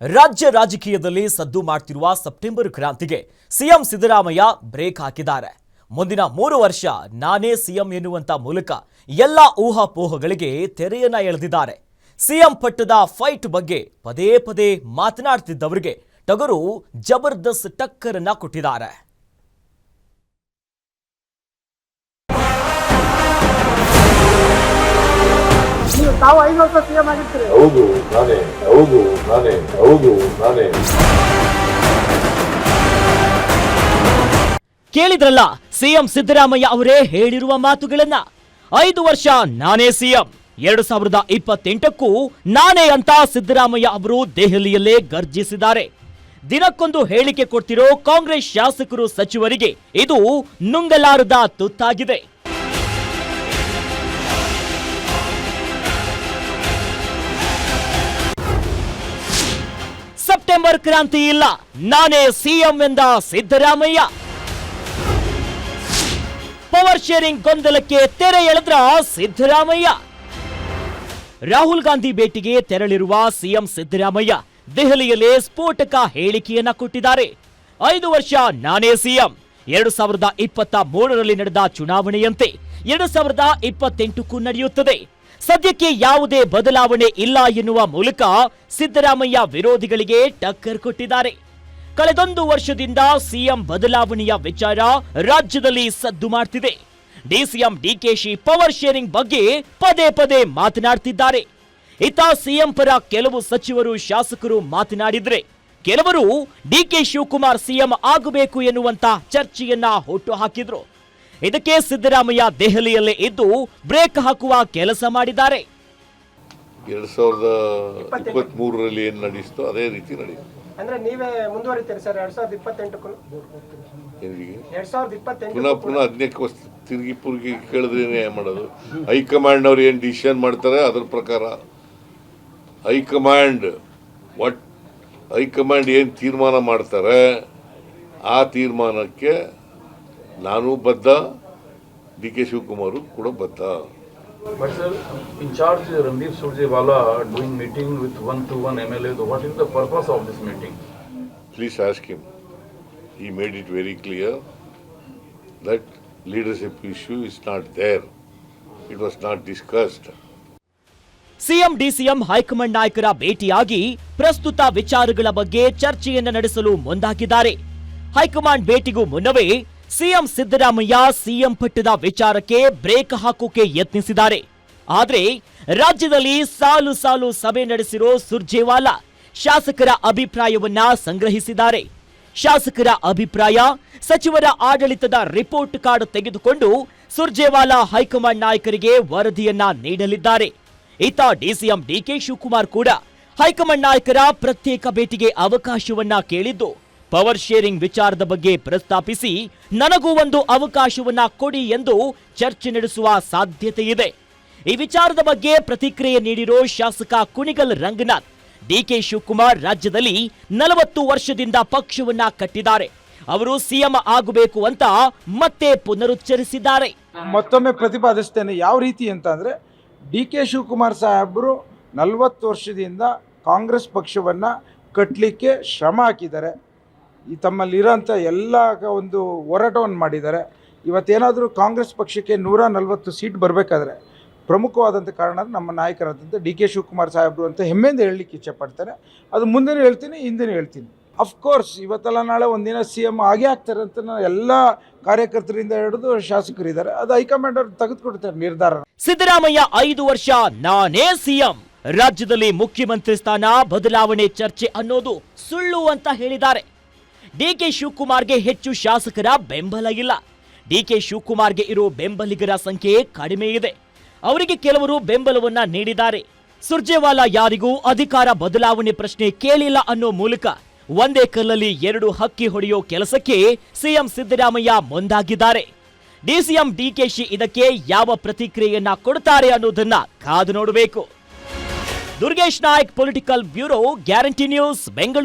ರಾಜ್ಯ ರಾಜಕೀಯದಲ್ಲಿ ಸದ್ದು ಮಾಡ್ತಿರುವ ಸೆಪ್ಟೆಂಬರ್ ಕ್ರಾಂತಿಗೆ ಸಿಎಂ ಸಿದ್ದರಾಮಯ್ಯ ಬ್ರೇಕ್ ಹಾಕಿದ್ದಾರೆ. ಮುಂದಿನ ಮೂರು ವರ್ಷ ನಾನೇ ಸಿಎಂ ಎನ್ನುವಂತ ಮೂಲಕ ಎಲ್ಲ ಊಹಾಪೋಹಗಳಿಗೆ ತೆರೆಯನ್ನ ಎಳೆದಿದ್ದಾರೆ. ಸಿಎಂ ಪಟ್ಟದ ಫೈಟ್ ಬಗ್ಗೆ ಪದೇ ಪದೇ ಮಾತನಾಡ್ತಿದ್ದವರಿಗೆ ಟಗರು ಜಬರ್ದಸ್ತ್ ಟಕ್ಕರನ್ನ ಕೊಟ್ಟಿದ್ದಾರೆ. ತಾವು ಐದು ವರ್ಷ ಸಿಎಂ ಆಗಿರ್ತೀರಿ. ಹೌದು ನಾನೇ ಹೌದು ನಾನೇ ಹೌದು ನಾನೇ. ಕೇಳಿದ್ರಲ್ಲ ಸಿಎಂ ಸಿದ್ದರಾಮಯ್ಯ ಅವರೇ ಹೇಳಿರುವ ಮಾತುಗಳನ್ನ. ಐದು ವರ್ಷ ನಾನೇ ಸಿಎಂ ಎರಡು ಸಾವಿರದ ಇಪ್ಪತ್ತೆಂಟಕ್ಕೂ ನಾನೇ ಅಂತ ಸಿದ್ದರಾಮಯ್ಯ ಅವರು ದೆಹಲಿಯಲ್ಲೇ ಗರ್ಜಿಸಿದ್ದಾರೆ. ದಿನಕ್ಕೊಂದು ಹೇಳಿಕೆ ಕೊಡ್ತಿರೋ ಕಾಂಗ್ರೆಸ್ ಶಾಸಕರು ಸಚಿವರಿಗೆ ಇದು ನುಂಗಲಾರದ ತುತ್ತಾಗಿದೆ. ಸೆಪ್ಟೆಂಬರ್ ಕ್ರಾಂತಿ ಇಲ್ಲ. ನಾನೇ ಸಿಎಂ ಎಂದ ಸಿದ್ದರಾಮಯ್ಯ. ಪವರ್ ಶೇರಿಂಗ್ ಗೊಂದಲಕ್ಕೆ ತೆರೆ ಎಳೆದ್ರ ಸಿದ್ದರಾಮಯ್ಯ. ರಾಹುಲ್ ಗಾಂಧಿ ಭೇಟಿಗೆ ತೆರಳಿರುವ ಸಿಎಂ ಸಿದ್ದರಾಮಯ್ಯ ದೆಹಲಿಯಲ್ಲಿ ಸ್ಫೋಟಕ ಹೇಳಿಕೆಯನ್ನ ಕೊಟ್ಟಿದ್ದಾರೆ. ಐದು ವರ್ಷ ನಾನೇ ಸಿಎಂ. ಎರಡು ಸಾವಿರದ ಇಪ್ಪತ್ತ ಮೂರರಲ್ಲಿ ನಡೆದ ಚುನಾವಣೆಯಂತೆ ಎರಡು ಸಾವಿರದ ಇಪ್ಪತ್ತೆಂಟಕ್ಕೂ ನಡೆಯುತ್ತದೆ. ಸದ್ಯಕ್ಕೆ ಯಾವುದೇ ಬದಲಾವಣೆ ಇಲ್ಲ ಎನ್ನುವ ಮೂಲಕ ಸಿದ್ದರಾಮಯ್ಯ ವಿರೋಧಿಗಳಿಗೆ ಟಕ್ಕರ್ ಕೊಟ್ಟಿದ್ದಾರೆ. ಕಳೆದೊಂದು ವರ್ಷದಿಂದ ಸಿಎಂ ಬದಲಾವಣೆಯ ವಿಚಾರ ರಾಜ್ಯದಲ್ಲಿ ಸದ್ದು ಮಾಡ್ತಿದೆ. ಡಿಸಿಎಂ ಡಿಕೆಶಿ ಪವರ್ ಶೇರಿಂಗ್ ಬಗ್ಗೆ ಪದೇ ಪದೇ ಮಾತನಾಡ್ತಿದ್ದಾರೆ. ಇತ್ತ ಸಿಎಂ ಪರ ಕೆಲವು ಸಚಿವರು ಶಾಸಕರು ಮಾತನಾಡಿದ್ರೆ, ಕೆಲವರು ಡಿಕೆ ಶಿವಕುಮಾರ್ ಸಿಎಂ ಆಗಬೇಕು ಎನ್ನುವಂತ ಚರ್ಚೆಯನ್ನ ಹುಟ್ಟು ಹಾಕಿದ್ರು ಇದಕ್ಕೆ ಸಿದ್ದರಾಮಯ್ಯ ದೆಹಲಿಯಲ್ಲೇ ಇದ್ದು ಬ್ರೇಕ್ ಹಾಕುವ ಕೆಲಸ ಮಾಡಿದ್ದಾರೆ. ಎರಡ್ ಸಾವಿರದ ಇಪ್ಪತ್ತ್ ಮೂರರಲ್ಲಿ ಏನ್ ನಡೆಯಿಸ್ತೋ ಅದೇ ರೀತಿ ನಡೆಯುತ್ತೆ ಅಂದ್ರೆ ನೀವೇ ಮುಂದುವರಿತೀರಿ ಸರ್ ಎರಡ್ ಸಾವಿರದ ಇಪ್ಪತ್ತೆಂಟಕ್ಕೂ ಏನಿಗೆ? ಎರಡ್ ಸಾವಿರದ ಇಪ್ಪತ್ತೆಂಟು ಪುನಃ ಪುನಃ ತಿರುಗಿ ಪುರುಗಿ ಕೇಳಿದ್ರೇನೆ ಮಾಡೋದು? ಹೈಕಮಾಂಡ್ ಅವ್ರು ಏನು ಡಿಸಿಷನ್ ಮಾಡ್ತಾರೆ ಅದ್ರ ಪ್ರಕಾರ. ಹೈಕಮಾಂಡ್ ವಾಟ್ ಹೈಕಮಾಂಡ್ ಏನು ತೀರ್ಮಾನ ಮಾಡ್ತಾರೆ ಆ ತೀರ್ಮಾನಕ್ಕೆ ನಾನು ಬದ್ಧ ಡಿ ಕೆ ಶಿವಕುಮಾರ್ ಕೂಡ ಬದ್ಧ. Incharge Randeep Surjewala doing meeting with one to one M L A what is the purpose of this meeting please ask him he made it very clear that leadership issue is not there it was not discussed CM DCM high command ನಾಯಕರ ಭೇಟಿಯಾಗಿ ಪ್ರಸ್ತುತ ವಿಚಾರಗಳ ಬಗ್ಗೆ ಚರ್ಚೆಯನ್ನು ನಡೆಸಲು ಮುಂದಾಗಿದ್ದಾರೆ. High command ಭೇಟಿಗೂ ಮುನ್ನವೇ CM Siddaramaiah CM ಪಟ್ಟದ ವಿಚಾರಕ್ಕೆ ಬ್ರೇಕ್ ಹಾಕೋಕೆ ಯತ್ನಿಸಿದ್ದಾರೆ. ಆದರೆ ರಾಜ್ಯದಲ್ಲಿ ಸಾಲು ಸಾಲು ಸಭೆ ನಡೆಸಿರೋ ಸುರ್ಜೇವಾಲಾ ಶಾಸಕರ ಅಭಿಪ್ರಾಯವನ್ನ ಸಂಗ್ರಹಿಸಿದ್ದಾರೆ. ಶಾಸಕರ ಅಭಿಪ್ರಾಯ ಸಚಿವರ ಆಡಳಿತದ ರಿಪೋರ್ಟ್ ಕಾರ್ಡ್ ತೆಗೆದುಕೊಂಡು ಸುರ್ಜೇವಾಲಾ ಹೈಕಮಾಂಡ್ ನಾಯಕರಿಗೆ ವರದಿಯನ್ನ ನೀಡಲಿದ್ದಾರೆ. ಇತ್ತ ಡಿಸಿಎಂ ಡಿಕೆ ಶಿವಕುಮಾರ್ ಕೂಡ ಹೈಕಮಾಂಡ್ ನಾಯಕರ ಪ್ರತ್ಯೇಕ ಭೇಟಿಗೆ ಅವಕಾಶವನ್ನ ಕೇಳಿದ್ದು ಪವರ್ ಶೇರಿಂಗ್ ವಿಚಾರದ ಬಗ್ಗೆ ಪ್ರಸ್ತಾಪಿಸಿ ನನಗೂ ಒಂದು ಅವಕಾಶವನ್ನ ಕೊಡಿ ಎಂದು ಚರ್ಚೆ ನಡೆಸುವ ಸಾಧ್ಯತೆ ಇದೆ ಈ ವಿಚಾರದ ಬಗ್ಗೆ ಪ್ರತಿಕ್ರಿಯೆ ನೀಡಿರೋ ಶಾಸಕ ಕುಣಿಗಲ್ ರಂಗನಾಥ್, ಡಿಕೆ ಶಿವಕುಮಾರ್ ರಾಜ್ಯದಲ್ಲಿ ನಲವತ್ತು ವರ್ಷದಿಂದ ಪಕ್ಷವನ್ನ ಕಟ್ಟಿದ್ದಾರೆ. ಅವರು ಸಿಎಂ ಆಗಬೇಕು ಅಂತ ಮತ್ತೆ ಪುನರುಚ್ಚರಿಸಿದ್ದಾರೆ. ಮತ್ತೊಮ್ಮೆ ಪ್ರತಿಪಾದಿಸ್ತೇನೆ, ಯಾವ ರೀತಿ ಅಂತ ಅಂದ್ರೆ ಡಿ ಕೆ ಶಿವಕುಮಾರ್ ಸಾಹೇಬರು ನಲವತ್ತು ವರ್ಷದಿಂದ ಕಾಂಗ್ರೆಸ್ ಪಕ್ಷವನ್ನು ಕಟ್ಟಲಿಕ್ಕೆ ಶ್ರಮ ಹಾಕಿದ್ದಾರೆ. ಈ ತಮ್ಮಲ್ಲಿರೋಂಥ ಎಲ್ಲ ಒಂದು ಹೋರಾಟವನ್ನು ಮಾಡಿದ್ದಾರೆ. ಇವತ್ತೇನಾದರೂ ಕಾಂಗ್ರೆಸ್ ಪಕ್ಷಕ್ಕೆ ನೂರ ನಲವತ್ತು ಸೀಟ್ ಬರಬೇಕಾದ್ರೆ ಪ್ರಮುಖವಾದಂಥ ಕಾರಣ ನಮ್ಮ ನಾಯಕರಾದಂಥ ಡಿ ಕೆ ಶಿವಕುಮಾರ್ ಸಾಹೇಬರು ಅಂತ ಹೆಮ್ಮೆಯಿಂದ ಹೇಳಲಿಕ್ಕೆ ಇಚ್ಛೆಪಡ್ತಾರೆ ಅದು ಮುಂದೆನೂ ಹೇಳ್ತೀನಿ, ಹಿಂದೆನೂ ಹೇಳ್ತೀನಿ. ಅಫ್ಕೋರ್ಸ್ ಇವತ್ತೆಲ್ಲ ನಾಳೆ ಒಂದಿನ ಸಿ ಎಂ ಆಗೇ ಆಗ್ತಾರೆ ಅಂತ ಎಲ್ಲ ಕಾರ್ಯಕರ್ತರಿಂದ ಹಿಡಿದು ಶಾಸಕರಿದ್ದಾರೆ. ಅದು ಹೈಕಮಾಂಡ್ ಅವ್ರು ತೆಗೆದುಕೊಡ್ತಾರೆ ನಿರ್ಧಾರ. ಸಿದ್ದರಾಮಯ್ಯ ಐದು ವರ್ಷ, ನಾನೇ ಸಿಎಂ ರಾಜ್ಯದಲ್ಲಿ ಮುಖ್ಯಮಂತ್ರಿ ಸ್ಥಾನ, ಬದಲಾವಣೆ ಚರ್ಚೆ ಅನ್ನೋದು ಸುಳ್ಳು ಅಂತ ಹೇಳಿದ್ದಾರೆ. ಡಿಕೆ ಶಿವಕುಮಾರ್ಗೆ ಹೆಚ್ಚು ಶಾಸಕರ ಬೆಂಬಲ ಇಲ್ಲ. ಡಿಕೆ ಶಿವಕುಮಾರ್ಗೆ ಇರೋ ಬೆಂಬಲಿಗರ ಸಂಖ್ಯೆ ಕಡಿಮೆ ಇದೆ. ಅವರಿಗೆ ಕೆಲವರು ಬೆಂಬಲವನ್ನ ನೀಡಿದ್ದಾರೆ. ಸುರ್ಜೇವಾಲಾ ಯಾರಿಗೂ ಅಧಿಕಾರ ಬದಲಾವಣೆ ಪ್ರಶ್ನೆ ಕೇಳಿಲ್ಲ ಅನ್ನೋ ಮೂಲಕ ಒಂದೇ ಕಲ್ಲಲ್ಲಿ ಎರಡು ಹಕ್ಕಿ ಹೊಡೆಯೋ ಕೆಲಸಕ್ಕೆ ಸಿಎಂ ಸಿದ್ದರಾಮಯ್ಯ ಮುಂದಾಗಿದ್ದಾರೆ. ಡಿಸಿಎಂ ಡಿಕೆಶಿ ಇದಕ್ಕೆ ಯಾವ ಪ್ರತಿಕ್ರಿಯೆಯನ್ನ ಕೊಡುತ್ತಾರೆ ಅನ್ನೋದನ್ನ ಕಾದು ನೋಡಬೇಕು. Durgesh Nayak political bureau guarantee news Bengaluru.